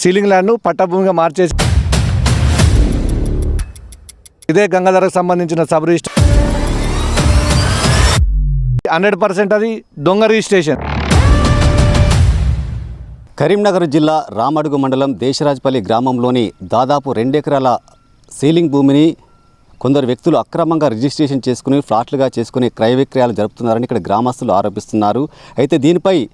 Ceiling ల్యాండ్ను పట్టభూమిగా మార్చేసి ఇదే గంగాధరకు సంబంధించిన సబ్ రిజిస్టర్ హండ్రెడ్ పర్సెంట్ అది దొంగ రిజిస్ట్రేషన్. కరీంనగర్ జిల్లా రామడుగు మండలం దేశరాజ్పల్లి గ్రామంలోని దాదాపు రెండెకరాల సీలింగ్ భూమిని కొందరు వ్యక్తులు అక్రమంగా రిజిస్ట్రేషన్ చేసుకుని ఫ్లాట్లుగా చేసుకుని క్రయ విక్రయాలు జరుపుతున్నారని ఇక్కడ గ్రామస్తులు ఆరోపిస్తున్నారు. అయితే దీనిపై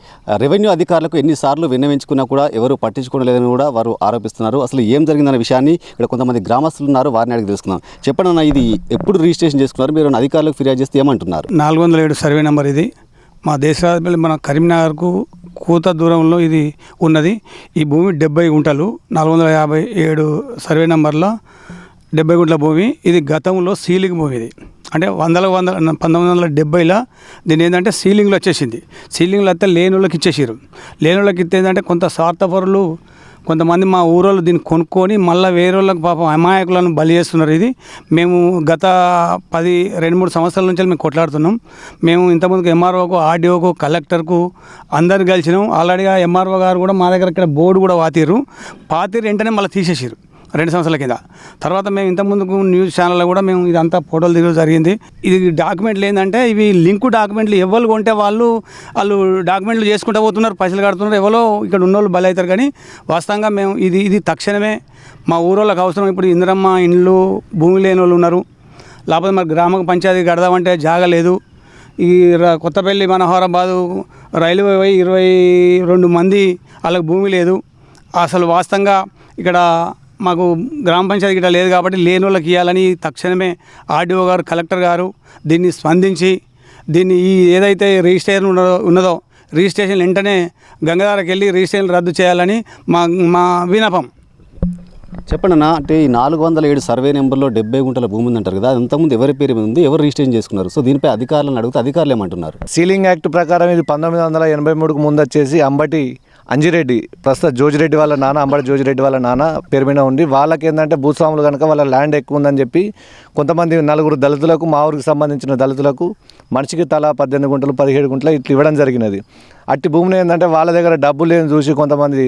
రెవెన్యూ అధికారులకు ఎన్నిసార్లు విన్నవించుకున్నా కూడా ఎవరు పట్టించుకోవడం లేదని కూడా వారు ఆరోపిస్తున్నారు. అసలు ఏం జరిగిందన్న విషయాన్ని ఇక్కడ కొంతమంది గ్రామస్తులు ఉన్నారు. వారిని అడిగి తెలుసుకుందాం. చెప్పండి అన్న ఇది ఎప్పుడు రిజిస్ట్రేషన్ చేసుకున్నారు? మీరు అధికారులకు ఫిర్యాదు చేస్తే ఏమంటున్నారు? నాలుగు వందల ఏడు సర్వే నెంబర్ ఇది. మా దేశరాజపల్లి మన కరీంనగర్కు కూత దూరంలో ఇది ఉన్నది. ఈ భూమి డెబ్బై గుంటలు. నాలుగు వందల యాభై ఏడు సర్వే నెంబర్లో డెబ్బై గుంట్ల భూమి ఇది గతంలో సీలింగ్ భూమి ఇది. అంటే వందల వందల పంతొమ్మిది వందల డెబ్బైలో దీని ఏంటంటే సీలింగ్లో వచ్చేసింది. సీలింగ్లో అయితే లేని వాళ్ళకి ఇచ్చేసారు లేని వాళ్ళకి ఇస్తే ఏంటంటే కొంత స్వార్థపరులు కొంతమంది మా ఊరోళ్ళు దీన్ని కొనుక్కొని మళ్ళీ వేరే వాళ్ళకి పాపం అమాయకులను బలి చేస్తున్నారు ఇది. మేము గత పది రెండు మూడు సంవత్సరాల నుంచి మేము కొట్లాడుతున్నాం. మేము ఇంతకుముందుకు ఎంఆర్ఓకు ఆర్డీఓకు కలెక్టర్కు అందరు కలిసినాం. ఆల్రెడీగా ఎంఆర్ఓ గారు కూడా మా దగ్గర ఇక్కడ బోర్డు కూడా పాతిర్రు పాతిరు వెంటనే మళ్ళీ తీసేసారు రెండు సంవత్సరాల కింద. తర్వాత మేము ఇంతకుముందుకు న్యూస్ ఛానల్లో కూడా మేము ఇదంతా ఫోటోలు దిగడం జరిగింది. ఇది డాక్యుమెంట్లు ఏంటంటే ఇవి లింక్ డాక్యుమెంట్లు ఎవరు కొంటే వాళ్ళు వాళ్ళు డాక్యుమెంట్లు చేసుకుంటూ పోతున్నారు పైసలు కడుతున్నారు ఎవరో ఇక్కడ ఉన్నోళ్ళు బలి అవుతారు కానీ వాస్తవంగా మేము ఇది ఇది తక్షణమే మా ఊరోళ్ళకి అవసరం. ఇప్పుడు ఇందిరమ్మ ఇండ్లు భూమి లేని వాళ్ళు ఉన్నారు. లేకపోతే మరి గ్రామ పంచాయతీ కడదామంటే జాగ లేదు. ఈ కొత్తపల్లి మనోహరాబాదు రైల్వే ఇరవై రెండు మంది వాళ్ళకి భూమి లేదు. అసలు వాస్తవంగా ఇక్కడ మాకు గ్రామ పంచాయతీ గిట్ట లేదు కాబట్టి లేని వాళ్ళకి ఇవ్వాలని తక్షణమే ఆర్డీఓ గారు కలెక్టర్ గారు దీన్ని స్పందించి దీన్ని ఈ ఏదైతే రిజిస్ట్రేషన్ ఉన్నదో ఉన్నదో రిజిస్ట్రేషన్ వెంటనే గంగాధారకి వెళ్ళి రిజిస్ట్రేషన్ రద్దు చేయాలని మా మా వినపం చెప్పండి అన్న అంటే ఈ నాలుగు వందల ఏడు సర్వే నెంబర్లో డెబ్బై గుంటల భూమి ఉంది అంటారు కదా అది అంతకుముందు ఎవరి పేరు మీద ఉంది ఎవరు రిజిస్ట్రేషన్ చేసుకున్నారు? సో దీనిపై అధికారులను అడిగితే అధికారులు ఏమంటున్నారు? సీలింగ్ యాక్ట్ ప్రకారం ఇది పంతొమ్మిది వందల ఎనభై మూడుకు ముందు వచ్చేసి అంబటి అంజిరెడ్డి ప్రస్తుత జోజిరెడ్డి వాళ్ళ నాన్న అంబడి జోజిరెడ్డి వాళ్ళ నాన్న పేరు మీద ఉండి వాళ్ళకి ఏంటంటే భూస్వాములు కనుక వాళ్ళ ల్యాండ్ ఎక్కువ ఉందని చెప్పి కొంతమంది నలుగురు దళితులకు మా ఊరికి సంబంధించిన దళితులకు మనిషికి తల పద్దెనిమిది గుంటలు పదిహేడు గుంటలు ఇట్లా ఇవ్వడం జరిగినది. అట్టి భూమిని ఏంటంటే వాళ్ళ దగ్గర డబ్బులు లేని చూసి కొంతమంది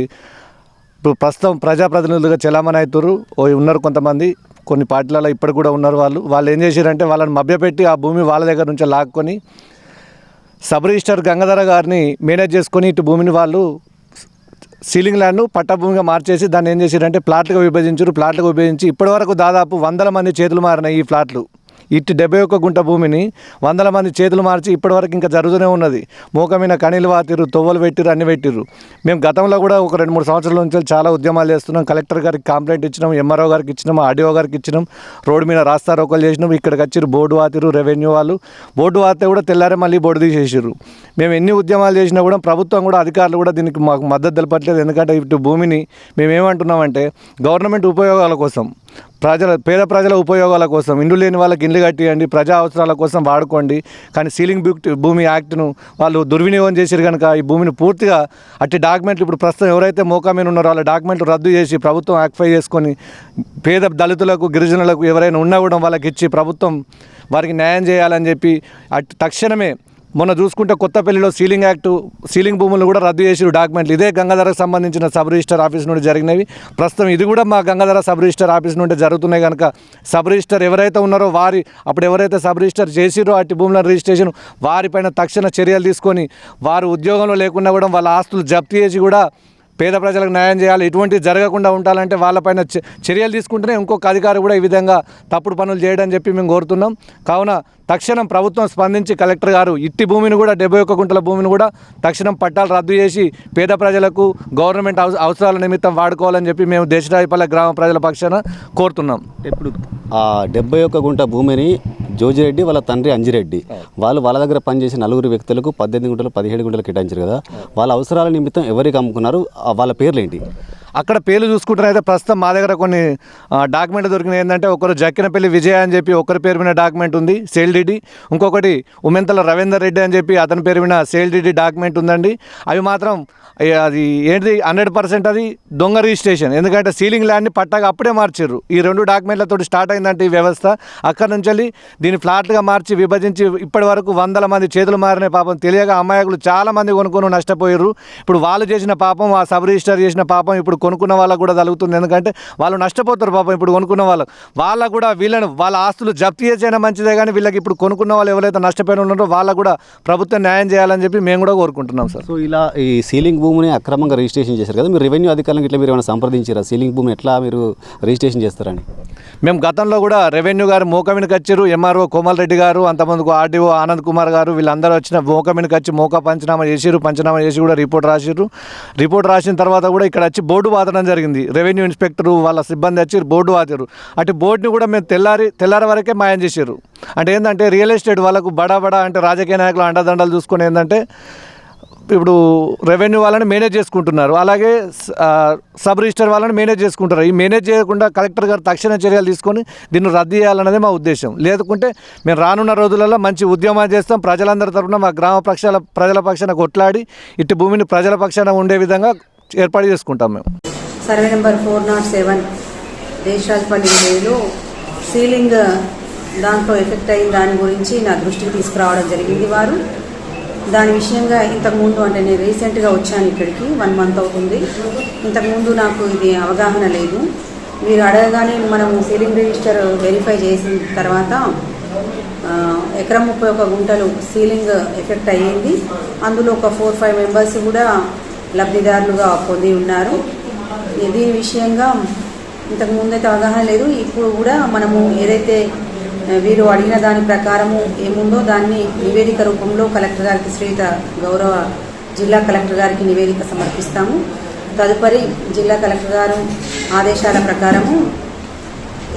ఇప్పుడు ప్రస్తుతం ప్రజాప్రతినిధులుగా చెలామణి అవుతారు ఓ ఉన్నారు కొంతమంది కొన్ని పార్టీలలో ఇప్పటికి కూడా ఉన్నారు వాళ్ళు. వాళ్ళు ఏం చేశారంటే వాళ్ళని మభ్యపెట్టి ఆ భూమి వాళ్ళ దగ్గర నుంచి లాక్కొని సబ్ రిజిస్టర్ గంగాధర గారిని మేనేజ్ చేసుకొని ఇటు భూమిని వాళ్ళు సీలింగ్ ల్యాండ్ పట్టభూమిగా మార్చేసి దాన్ని ఏం చేశారంటే ప్లాట్లుగా విభజించారు ప్లాట్లుగా విభజించి ఇప్పటివరకు దాదాపు వందల మంది చేతులు మారినాయి ఈ ఫ్లాట్లు ఇట్టి డెబ్బై ఒక్క గుంట భూమిని వందల మంది చేతులు మార్చి ఇప్పటివరకు ఇంకా జరుగుతూనే ఉన్నది. మూకమైన కనీలు వాతిరు తొవ్వలు పెట్టిరు అన్ని పెట్టిరు మేము గతంలో కూడా ఒక రెండు మూడు సంవత్సరాల నుంచి చాలా ఉద్యమాలు చేస్తున్నాం. కలెక్టర్ గారికి కంప్లైంట్ ఇచ్చినాం ఎంఆర్ఓ గారికి ఇచ్చినాం ఆర్డీఓ గారికి ఇచ్చినాం రోడ్డు మీద రాస్తా రోకలు చేసినాం ఇక్కడికి వచ్చిరు బోర్డు వాతిరు రెవెన్యూ వాళ్ళు. బోర్డు వాతే కూడా తెల్లారే మళ్ళీ బోర్డు తీసేసారు మేము ఎన్ని ఉద్యమాలు చేసినా కూడా ప్రభుత్వం కూడా అధికారులు కూడా దీనికి మాకు మద్దతు తెలపట్లేదు. ఎందుకంటే ఇటు భూమిని మేమేమంటున్నామంటే గవర్నమెంట్ ఉపయోగాల కోసం ప్రజల పేద ప్రజల ఉపయోగాల కోసం ఇండ్లు లేని వాళ్ళకి ఇండ్లు కట్టియండి ప్రజా అవసరాల కోసం వాడుకోండి. కానీ సీలింగ్ బ్యూక్ భూమి యాక్ట్ను వాళ్ళు దుర్వినియోగం చేశారు కనుక ఈ భూమిని పూర్తిగా అట్టి డాక్యుమెంట్లు ఇప్పుడు ప్రస్తుతం ఎవరైతే మోకా మీద ఉన్నారో వాళ్ళ డాక్యుమెంట్లు రద్దు చేసి ప్రభుత్వం యాక్ఫై చేసుకొని పేద దళితులకు గిరిజనులకు ఎవరైనా ఉన్నా కూడా వాళ్ళకి ఇచ్చి ప్రభుత్వం వారికి న్యాయం చేయాలని చెప్పి అట్ తక్షణమే మొన్న చూసుకుంటే కొత్తపల్లిలో సీలింగ్ యాక్ట్ సీలింగ్ భూములు కూడా రద్దు చేసిన డాక్యుమెంట్లు. ఇదే గంగాధరకు సంబంధించిన సబ్ రిజిస్టర్ ఆఫీస్ నుండి జరిగినవి. ప్రస్తుతం ఇది కూడా మా గంగాధర సబ్ రిజిస్టర్ ఆఫీస్ నుండి జరుగుతున్నాయి కనుక సబ్ రిజిస్టర్ ఎవరైతే ఉన్నారో వారి అప్పుడు ఎవరైతే సబ్ రిజిస్టర్ చేసిరో అట్టి భూముల రిజిస్ట్రేషన్ వారిపైన తక్షణ చర్యలు తీసుకొని వారు ఉద్యోగంలో లేకుండా కూడా వాళ్ళ ఆస్తులు జప్తు చేసి కూడా పేద ప్రజలకు న్యాయం చేయాలి ఇటువంటి జరగకుండా ఉండాలంటే వాళ్ళపైన చర్యలు తీసుకుంటేనే ఇంకొక అధికారి కూడా ఈ విధంగా తప్పుడు పనులు చేయడం చెప్పి మేము కోరుతున్నాం. కావున తక్షణం ప్రభుత్వం స్పందించి కలెక్టర్ గారు ఇట్టి భూమిని కూడా డెబ్బై ఒక్క గుంటల భూమిని కూడా తక్షణం పట్టాలు రద్దు చేసి పేద ప్రజలకు గవర్నమెంట్ అవస- అవసరాల నిమిత్తం వాడుకోవాలని చెప్పి మేము దేశరాజపల్లె గ్రామ ప్రజల పక్షాన కోరుతున్నాం. ఇప్పుడు ఆ డెబ్బై ఒక్క గుంట భూమిని జోజిరెడ్డి వాళ్ళ తండ్రి అంజిరెడ్డి. వాళ్ళు వాళ్ళ దగ్గర పనిచేసే నలుగురు వ్యక్తులకు పద్దెనిమిది గుంటలు పదిహేడు గుంటలు కేటాయించారు కదా. వాళ్ళ అవసరాల నిమిత్తం ఎవరికి అమ్ముకున్నారు? వాళ్ళ పేర్లు ఏంటి అక్కడ పేర్లు అయితే ప్రస్తుతం మా దగ్గర కొన్ని డాక్యుమెంట్ దొరికినాయి. ఏంటంటే ఒకరు జక్కినపల్లి విజయ అని చెప్పి ఒకరి పేరు మీద డాక్యుమెంట్ ఉంది సేల్ డిడి. ఇంకొకటి ఉమెంతల రవీందర్ రెడ్డి అని చెప్పి అతని పేరు మీద సేల్ డిడి డాక్యుమెంట్ ఉందండి. అవి మాత్రం అది ఏంటిది హండ్రెడ్ పర్సెంట్ అది దొంగ రిజిస్ట్రేషన్. ఎందుకంటే సీలింగ్ ల్యాండ్ని పట్టాగా అప్పుడే మార్చారు ఈ రెండు డాక్యుమెంట్లతో స్టార్ట్ అయిందంటే ఈ వ్యవస్థ. అక్కడ నుంచి వెళ్ళి దీన్ని ఫ్లాట్గా మార్చి విభజించి ఇప్పటి వరకు వందల మంది చేతులు మారిన పాపం. తెలియక అమాయకులు చాలా మంది కొనుక్కొని నష్టపోయారు ఇప్పుడు వాళ్ళు చేసిన పాపం ఆ సబ్ రిజిస్టర్ చేసిన పాపం ఇప్పుడు కొనుక్కున్న వాళ్ళకు కూడా తగులుతుంది ఎందుకంటే వాళ్ళు నష్టపోతారు పాపం ఇప్పుడు కొనుక్కున్న వాళ్ళు. వాళ్ళకు కూడా వీళ్ళని వాళ్ళ ఆస్తులు జప్తు చేసైనా మంచిదే కానీ వీళ్ళకి ఇప్పుడు కొనుక్కున్న వాళ్ళు ఎవరైతే నష్టపోయిన ఉన్నారో వాళ్ళకు కూడా ప్రభుత్వం న్యాయం చేయాలని చెప్పి మేము కూడా కోరుకుంటున్నాం సార్. సో ఇలా ఈ సీలింగ్ భూమిని అక్రమంగా రిజిస్ట్రేషన్ చేశారు కదా మీరు రెవెన్యూ అధికారులకు ఇట్లా మీరు ఏమైనా సంప్రదించారా? సీలింగ్ భూమిని ఎట్లా మీరు రిజిస్ట్రేషన్ చేస్తారని? మేము గతంలో కూడా రెవెన్యూ గారు మోకమినికి వచ్చారు. ఎంఆర్ఓ కోమల్ రెడ్డి గారు అంతమందికి ఆర్డీఓ ఆనంద్ కుమార్ గారు వీళ్ళందరూ వచ్చిన మోకమినికి వచ్చి మోక పంచనామా చేసిరు పంచనామా చేసి కూడా రిపోర్ట్ రాసిర్రు. రిపోర్ట్ రాసిన తర్వాత కూడా ఇక్కడ వచ్చి బోర్డు వాదడం జరిగింది. రెవెన్యూ ఇన్స్పెక్టర్ వాళ్ళ సిబ్బంది వచ్చి బోర్డు వాతారు అటు బోర్డుని కూడా మేము తెల్లారి తెల్లారి వరకే మాయం చేశారు. అంటే ఏంటంటే రియల్ ఎస్టేట్ వాళ్ళకు బడా బడా అంటే రాజకీయ నాయకులు అండదండలు చూసుకొని ఏంటంటే ఇప్పుడు రెవెన్యూ వాళ్ళని మేనేజ్ చేసుకుంటున్నారు. అలాగే సబ్ రిజిస్టర్ వాళ్ళని మేనేజ్ చేసుకుంటారు ఈ మేనేజ్ చేయకుండా కలెక్టర్ గారు తక్షణ చర్యలు తీసుకొని దీన్ని రద్దు చేయాలన్నదే మా ఉద్దేశం. లేకుంటే మేము రానున్న రోజులలో మంచి ఉద్యమాలు చేస్తాం. ప్రజలందరి తరఫున మా గ్రామ పక్షాల ప్రజల పక్షాన కొట్లాడి ఇటు భూమిని ప్రజల పక్షాన ఉండే విధంగా ఏర్పాటు చేసుకుంటాం మేము. Survey number four not seven Desharajpalli విలేజ్లో సీలింగ్ దాంట్లో ఎఫెక్ట్ అయిన దాని గురించి నా దృష్టికి తీసుకురావడం జరిగింది వారు. దాని విషయంగా ఇంతకుముందు అంటే నేను రీసెంట్గా వచ్చాను ఇక్కడికి వన్ మంత్ అవుతుంది. ఇంతకుముందు నాకు ఇది అవగాహన లేదు. మీరు అడగగానే మనము సీలింగ్ రిజిస్టర్ వెరిఫై చేసిన తర్వాత ఎకరం ముప్పై ఒక గుంటలు సీలింగ్ ఎఫెక్ట్ అయ్యింది. అందులో ఒక ఫోర్ ఫైవ్ మెంబర్స్ కూడా లబ్ధిదారులుగా పొంది ఉన్నారు. దీని విషయంగా ఇంతకు అయితే అవగాహన లేదు ఇప్పుడు కూడా మనము ఏదైతే వీరు అడిగిన దాని ప్రకారము ఏముందో దాన్ని నివేదిక రూపంలో కలెక్టర్ గారికి శ్రీత గౌరవ జిల్లా కలెక్టర్ గారికి నివేదిక సమర్పిస్తాము. తదుపరి జిల్లా కలెక్టర్ గారు ఆదేశాల ప్రకారము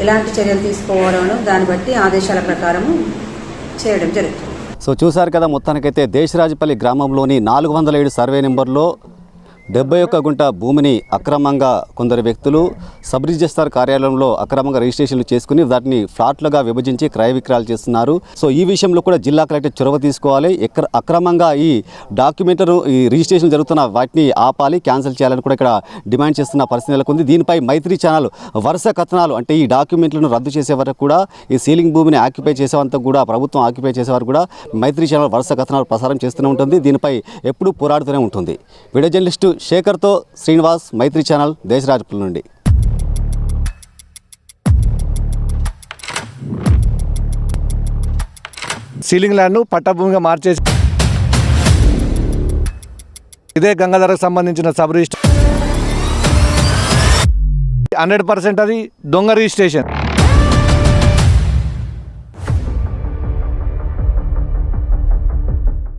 ఎలాంటి చర్యలు తీసుకోవాలో దాన్ని బట్టి ఆదేశాల ప్రకారము చేయడం జరుగుతుంది. సో చూశారు కదా మొత్తానికైతే దేశరాజపల్లి గ్రామంలోని నాలుగు వందల ఏడు సర్వే నెంబర్లో డెబ్బై ఒక్క గుంట భూమిని అక్రమంగా కొందరు వ్యక్తులు సబ్ రిజిస్టార్ కార్యాలయంలో అక్రమంగా రిజిస్ట్రేషన్లు చేసుకుని వాటిని ఫ్లాట్లుగా విభజించి క్రయ విక్రయాలు చేస్తున్నారు. సో ఈ విషయంలో కూడా జిల్లా కలెక్టర్ చొరవ తీసుకోవాలి. ఎక్కడ అక్రమంగా ఈ డాక్యుమెంటరు ఈ రిజిస్ట్రేషన్ జరుగుతున్న వాటిని ఆపాలి క్యాన్సిల్ చేయాలని కూడా ఇక్కడ డిమాండ్ చేస్తున్న పరిస్థితి నెలకొంది. దీనిపై మైత్రి ఛానల్ వరుస కథనాలు అంటే ఈ డాక్యుమెంట్లను రద్దు చేసే వరకు కూడా ఈ సీలింగ్ భూమిని ఆక్యుపై చేసేవంతా కూడా ప్రభుత్వం ఆక్యుపై చేసేవారు కూడా మైత్రి ఛానల్ వరుస కథనాలు ప్రసారం చేస్తూనే ఉంటుంది. దీనిపై ఎప్పుడూ పోరాడుతూనే ఉంటుంది. వీడియో జర్నలిస్టు శేఖర్తో శ్రీనివాస్ మైత్రి ఛానల్ దేశరాజపుల నుండి. సీలింగ్ ల్యాండ్ను పట్టభూమిగా మార్చేసి ఇదే గంగాధరకు సంబంధించిన సబ్ రిజిస్టర్ హండ్రెడ్ పర్సెంట్ అది దొంగ రిజిస్ట్రేషన్.